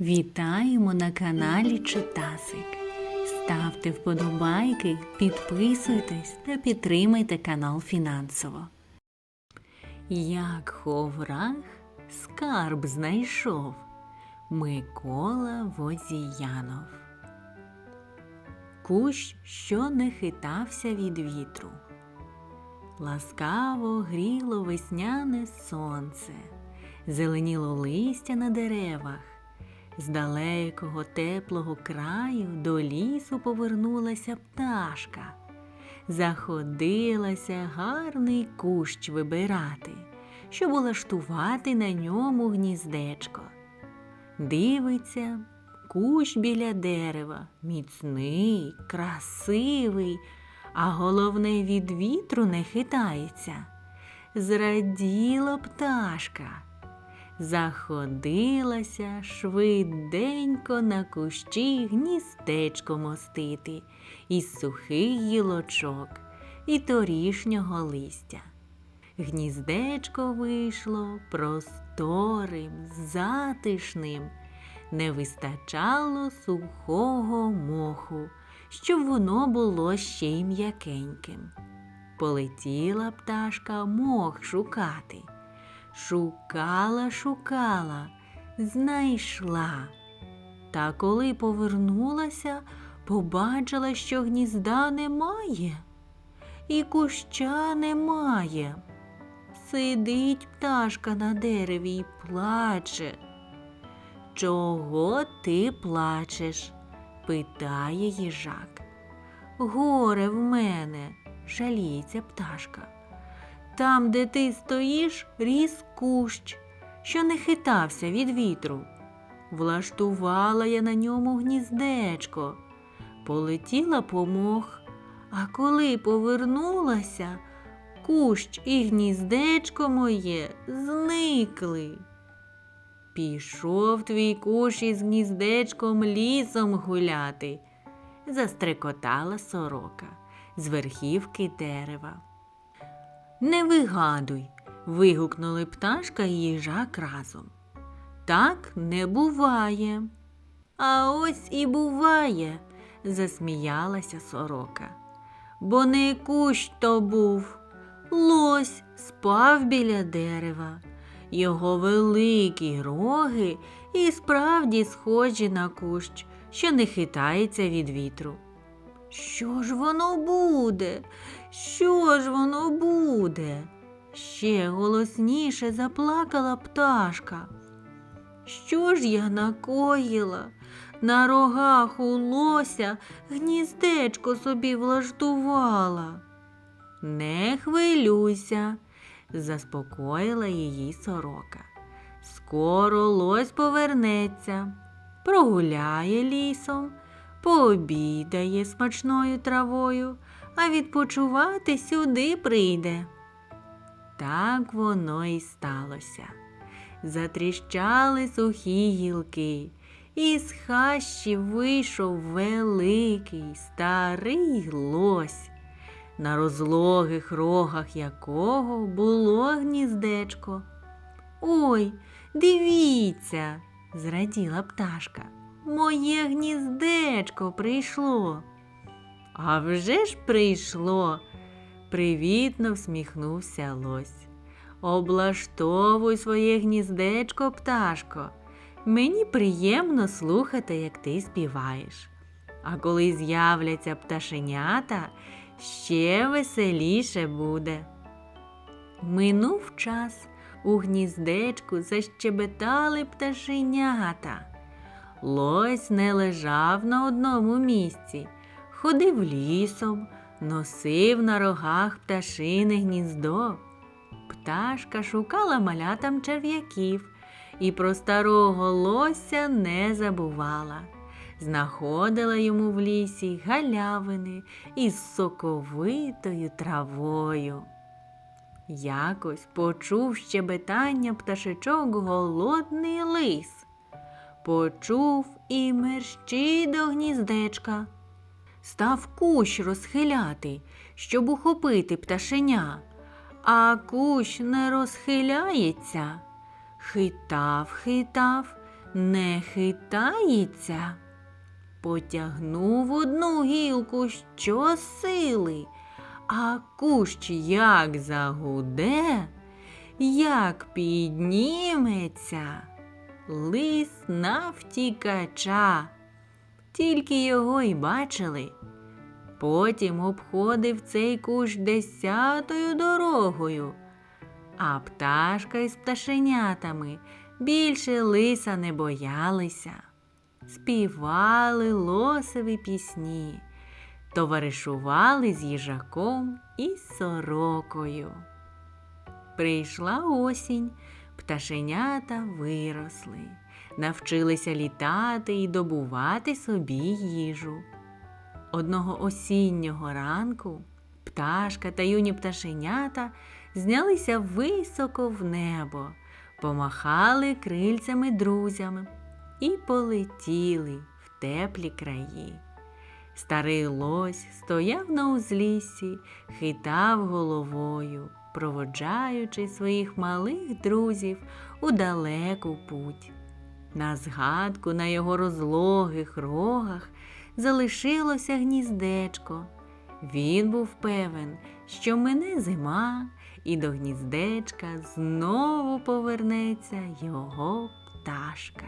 Вітаємо на каналі Читасик. Ставте вподобайки, підписуйтесь та підтримайте канал фінансово. Як ховрах скарб знайшов Микола Возіянов. Кущ, що не хитався від вітру. Ласкаво гріло весняне сонце, зеленіло листя на деревах. З далекого теплого краю до лісу повернулася пташка. Заходилася гарний кущ вибирати, щоб улаштувати на ньому гніздечко. Дивиться, кущ біля дерева, міцний, красивий, а головне від вітру не хитається. Зраділа пташка заходилася швиденько на кущі гніздечко мостити із сухих гілочок і торішнього листя. Гніздечко вийшло просторим, затишним, не вистачало сухого моху, щоб воно було ще й м'якеньким. Полетіла пташка мох шукати. Шукала, шукала, знайшла. Та коли повернулася, побачила, що гнізда немає, і куща немає. Сидить пташка на дереві й плаче. Чого ти плачеш? питає їжак. Горе в мене, жаліється пташка. Там, де ти стоїш, ріс кущ, що не хитався від вітру. Влаштувала я на ньому гніздечко, полетіла по мох, а коли повернулася, кущ і гніздечко моє зникли. Пішов твій кущ із гніздечком лісом гуляти, застрекотала сорока з верхівки дерева. Не вигадуй. вигукнули пташка і їжак разом. Так не буває. А ось і буває, засміялася сорока. Бо не кущ то був. Лось спав біля дерева. Його великі роги і справді схожі на кущ, що не хитається від вітру. Що ж воно буде? Що ж воно буде? Ще голосніше заплакала пташка. Що ж я накоїла? На рогах у лося гніздечко собі влаштувала. Не хвилюйся, заспокоїла її сорока. Скоро лось повернеться, прогуляє лісом, пообідає смачною травою, а відпочивати сюди прийде. Так воно і сталося. Затріщали сухі гілки, і з хащі вийшов великий старий лось, на розлогих рогах якого було гніздечко. Ой, дивіться, зраділа пташка. Моє гніздечко прийшло. А вже ж прийшло, привітно всміхнувся лось. Облаштовуй своє гніздечко, пташко. Мені приємно слухати, як ти співаєш. А коли з'являться пташенята, ще веселіше буде. Минув час, у гніздечку защебетали пташенята. Лось не лежав на одному місці, ходив лісом, носив на рогах пташине гніздо. Пташка шукала малятам черв'яків і про старого лося не забувала. Знаходила йому в лісі галявини із соковитою травою. Якось почув щебетання пташечок голодний лис. Почув і мерщій до гніздечка. Став кущ розхиляти, щоб ухопити пташеня, а кущ не розхиляється. Хитав, хитав, не хитається. Потягнув одну гілку щосили, а кущ як загуде, як підніметься, лис навтікача, тільки його й бачили. Потім обходив цей кущ десятою дорогою, а пташка із пташенятами більше лиса не боялися. Співали лосові пісні, товаришували з їжаком і сорокою. Прийшла осінь, пташенята виросли, навчилися літати і добувати собі їжу. Одного осіннього ранку пташка та юні пташенята знялися високо в небо, помахали крильцями друзями і полетіли в теплі краї. Старий лось стояв на узліссі, хитав головою, проводжаючи своїх малих друзів у далеку путь. На згадку на його розлогих рогах залишилося гніздечко. Він був певен, що мине зима, і до гніздечка знову повернеться його пташка.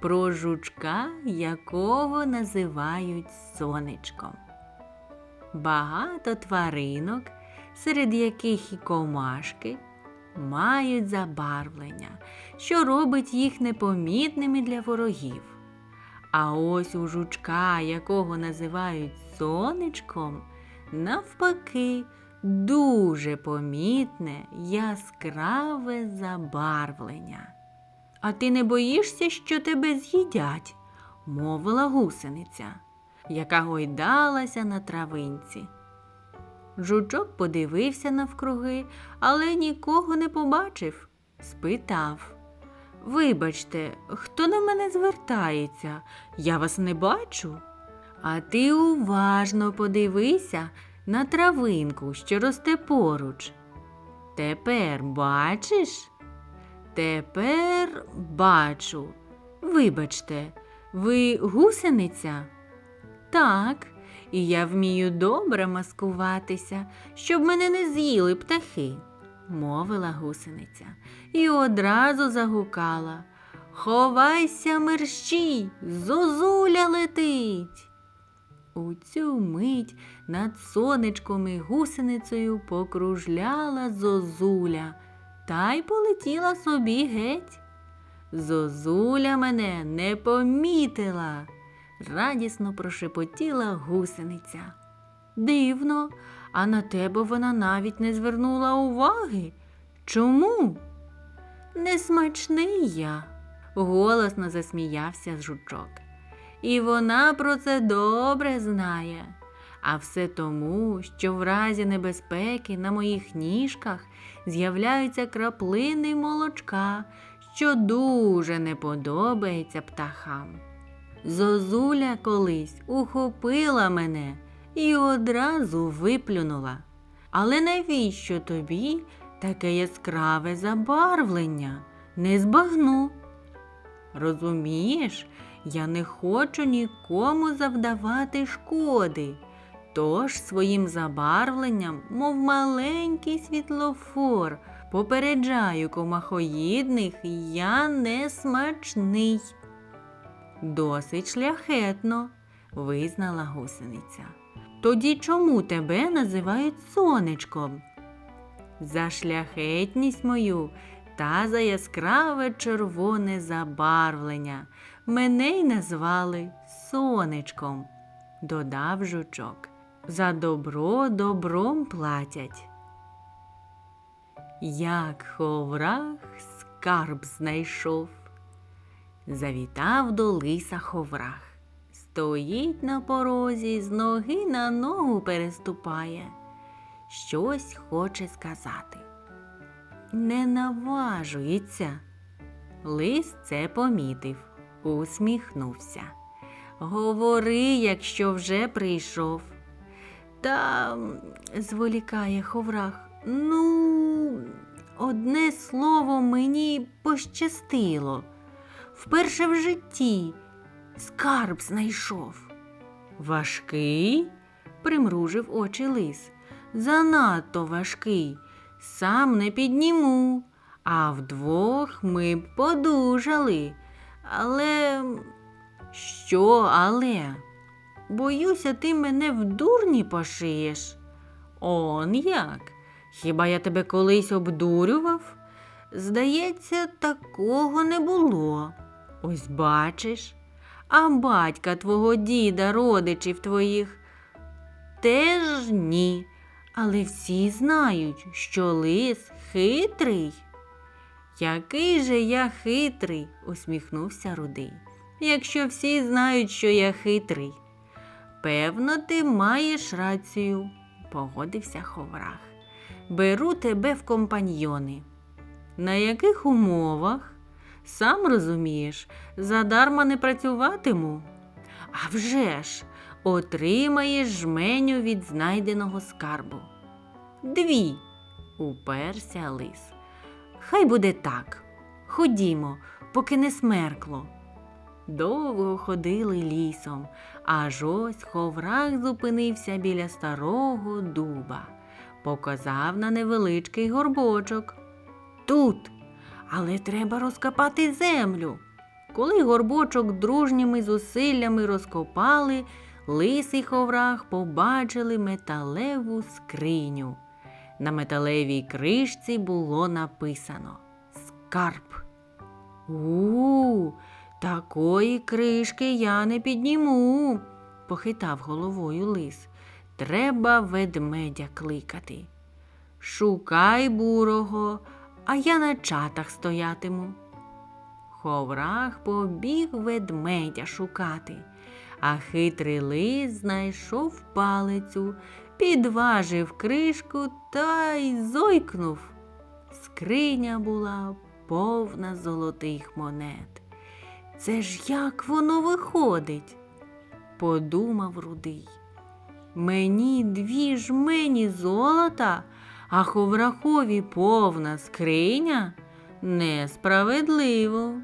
Про жучка, якого називають сонечком. Багато тваринок, серед яких і комашки, мають забарвлення, що робить їх непомітними для ворогів. А ось у жучка, якого називають сонечком, навпаки, дуже помітне яскраве забарвлення. А ти не боїшся, що тебе з'їдять? мовила гусениця, яка гойдалася на травинці. Жучок подивився навкруги, але нікого не побачив. Спитав Вибачте, хто на мене звертається? Я вас не бачу. А ти уважно подивися на травинку, що росте поруч. Тепер бачиш? Тепер бачу. Вибачте, ви гусениця? Так, і я вмію добре маскуватися, щоб мене не з'їли птахи, мовила гусениця і одразу загукала. Ховайся, мерщій, зозуля летить. У цю мить над сонечком і гусеницею покружляла зозуля та й полетіла собі геть. Зозуля мене не помітила, радісно прошепотіла гусениця. Дивно, а на тебе вона навіть не звернула уваги. Чому? Несмачний я, голосно засміявся жучок. І вона про це добре знає. А все тому, що в разі небезпеки на моїх ніжках з'являються краплини молочка, що дуже не подобається птахам. Зозуля колись ухопила мене і одразу виплюнула. Але навіщо тобі таке яскраве забарвлення? Не збагну. Розумієш, я не хочу нікому завдавати шкоди. Тож своїм забарвленням, мов маленький світлофор, попереджаю комахоїдних, я не смачний. Досить шляхетно, визнала гусениця. Тоді чому тебе називають сонечком? За шляхетність мою та за яскраве червоне забарвлення мене й назвали сонечком, додав жучок. За добро добром платять. Як ховрах скарб знайшов, завітав до лиса ховрах. Стоїть на порозі, з ноги на ногу переступає, щось хоче сказати. Не наважується. Лис це помітив, усміхнувся. Говори, якщо вже прийшов. Та зволікає ховрах. Ну, одне слово мені пощастило. Вперше в житті скарб знайшов. Важкий? примружив очі лис. Занадто важкий. Сам не підніму, а вдвох ми б подужали. Але що, але? Боюся, ти мене в дурні пошиєш. Он як? Хіба я тебе колись обдурював? Здається, такого не було. Ось бачиш, а батька твого діда, родичів твоїх теж ні. Але всі знають, що лис хитрий. Який же я хитрий, усміхнувся рудий. Якщо всі знають, що я хитрий. Певно, ти маєш рацію, погодився Ховрах. Беру тебе в компаньйони. На яких умовах? Сам розумієш, задарма не працюватиму. А вже ж, отримаєш жменю від знайденого скарбу. Дві, уперся лис. Хай буде так. Ходімо, поки не смеркло. Довго ходили лісом, аж ось ховрах зупинився біля старого дуба, показав на невеличкий горбочок. Тут, але треба розкопати землю. Коли горбочок дружніми зусиллями розкопали, лис і ховрах побачили металеву скриню. На металевій кришці було написано Скарб. У, такої кришки я не підніму, похитав головою лис. Треба ведмедя кликати. Шукай бурого, а я на чатах стоятиму. Ховрах побіг ведмедя шукати, а хитрий лис знайшов палицю, підважив кришку та й зойкнув. Скриня була повна золотих монет. Це ж як воно виходить? подумав рудий. Мені дві жмені золота, а ховрахові повна скриня несправедливо.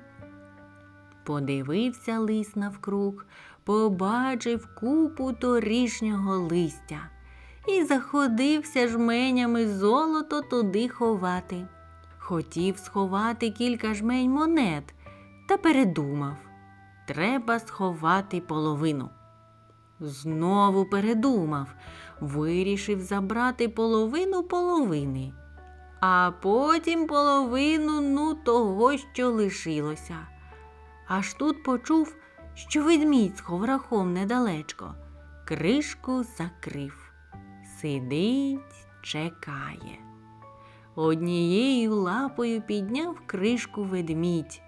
Подивився лис навкруг, побачив купу торішнього листя і заходився жменями золото туди ховати. Хотів сховати кілька жмень монет та передумав. Треба сховати половину. Знову передумав, вирішив забрати половину половини, а потім половину ну того, що лишилося. Аж тут почув, що ведмідь з ховрахом недалечко, кришку закрив. Сидить, чекає. Однією лапою підняв кришку ведмідь.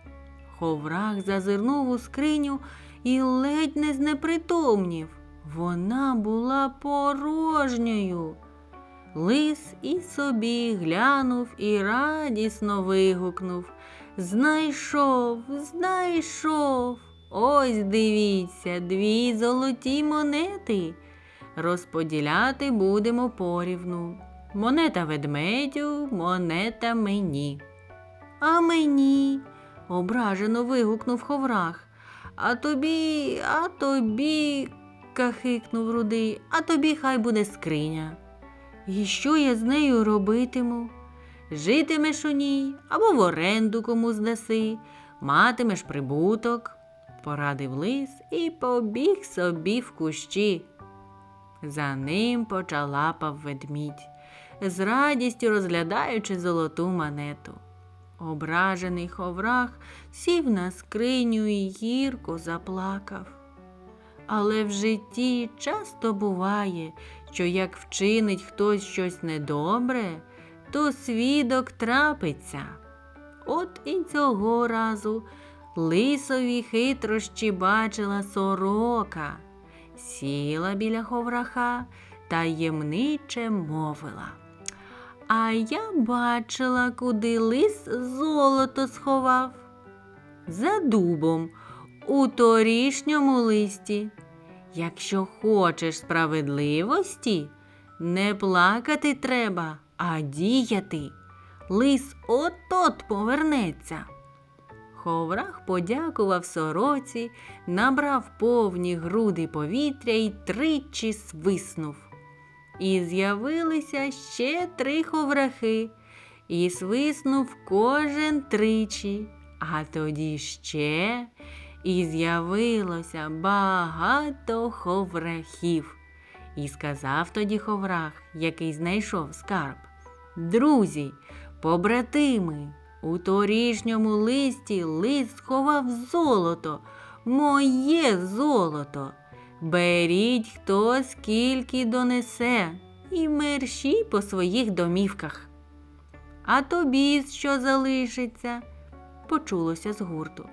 Ховрах зазирнув у скриню і ледь не знепритомнів. Вона була порожньою. Лис і собі глянув і радісно вигукнув Знайшов, знайшов. Ось дивіться, дві золоті монети. Розподіляти будемо порівну. Монета ведмедю, монета мені. А мені, ображено вигукнув ховрах. А тобі, а тобі, кахикнув рудий, а тобі хай буде скриня. І що я з нею робитиму? Житимеш у ній або в оренду кому здаси, матимеш прибуток, порадив лис і побіг собі в кущі. За ним почалапав ведмідь, з радістю розглядаючи золоту монету. Ображений ховрах сів на скриню і гірко заплакав. Але в житті часто буває, що як вчинить хтось щось недобре, то свідок трапиться. От і цього разу лисові хитрощі бачила сорока, сіла біля ховраха таємниче мовила. А я бачила, куди лис золото сховав. За дубом у торішньому листі. Якщо хочеш справедливості, не плакати треба, а діяти. Лис от-от повернеться. Ховрах подякував сороці, набрав повні груди повітря і тричі свиснув. І з'явилися ще три ховрахи, і свиснув кожен тричі, а тоді ще, і з'явилося багато ховрахів. І сказав тоді ховрах, який знайшов скарб. Друзі, побратими, у торішньому листі лист сховав золото, моє золото. Беріть хто скільки донесе, і мерщій по своїх домівках. А тобі що залишиться? почулося з гурту.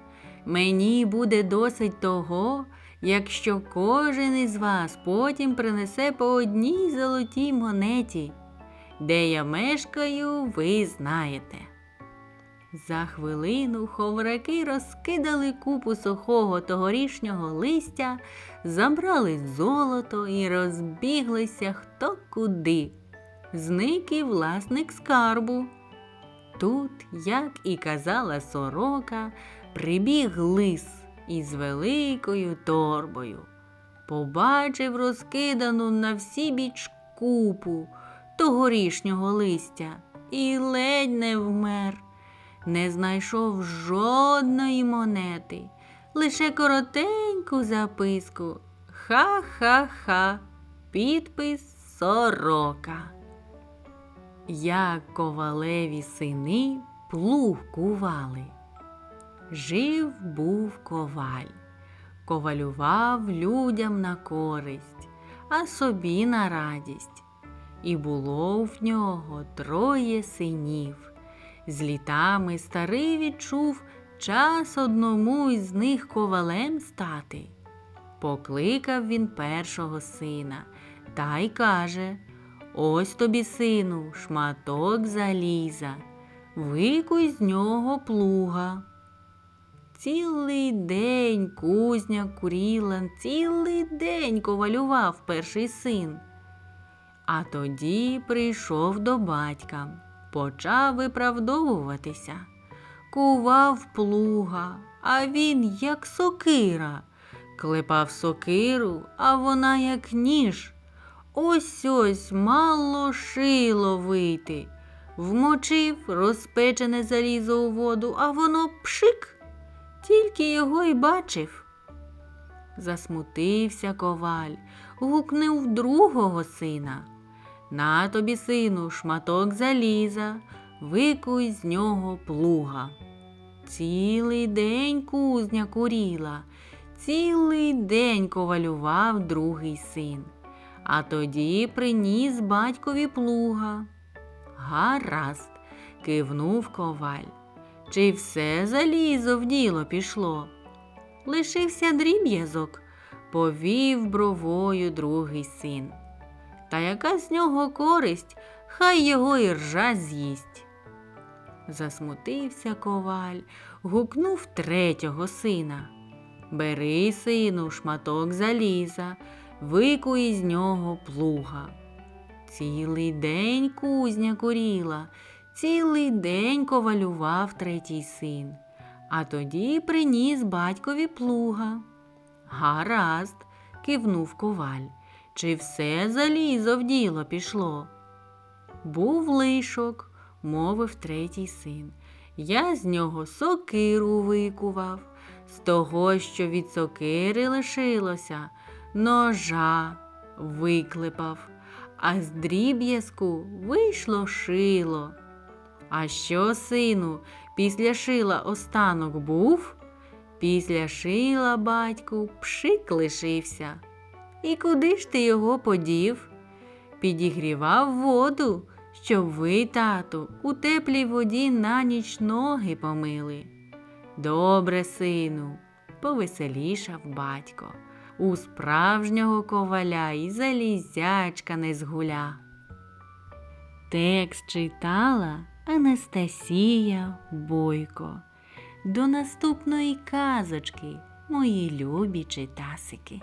Мені буде досить того, якщо кожен із вас потім принесе по одній золотій монеті. Де я мешкаю, ви знаєте. За хвилину ховраки розкидали купу сухого тогорішнього листя, забрали золото і розбіглися хто куди. Зник і власник скарбу. Тут, як і казала сорока, прибіг лис із великою торбою. Побачив розкидану на всі біч купу тогорішнього листя і ледь не вмер. Не знайшов жодної монети, лише коротеньку записку. Ха-ха-ха, підпис сорока. Як ковалеві сини плуг кували. Жив був коваль, ковалював людям на користь, а собі на радість. І було в нього троє синів. З літами старий відчув час одному із них ковалем стати. Покликав він першого сина та й каже Ось тобі, сину, шматок заліза, викуй з нього плуга. Цілий день кузня куріла, цілий день ковалював перший син. А тоді прийшов до батька, почав виправдовуватися, кував плуга, а він, як сокира, клепав сокиру, а вона, як ніж. Ось ось мало шило вийти. Вмочив розпечене залізо у воду, а воно пшик, тільки його й бачив. Засмутився коваль, гукнув другого сина. На тобі, сину, шматок заліза, викуй з нього плуга. Цілий день кузня куріла, цілий день ковалював другий син, а тоді приніс батькові плуга. Гаразд, кивнув коваль. Чи все залізо в діло пішло? Лишився дріб'язок, повів бровою другий син. Та яка з нього користь, хай його і ржа з'їсть. Засмутився коваль, гукнув третього сина. Бери, сину, шматок заліза, викуй із нього плуга. Цілий день кузня куріла, цілий день ковалював третій син, а тоді приніс батькові плуга. Гаразд, кивнув коваль. Чи все залізо в діло пішло? Був лишок, мовив третій син. Я з нього сокиру викував, з того, що від сокири лишилося, ножа виклепав, а з дріб'язку вийшло шило. А що, сину, після шила останок був? Після шила, батьку, пшик лишився. І куди ж ти його подів? Підігрівав воду, щоб ви, тату, у теплій воді на ніч ноги помили. Добре, сину, повеселішав батько. У справжнього коваля і залізячка не згуля. Текст читала Анастасія Бойко. До наступної казочки, мої любі читасики.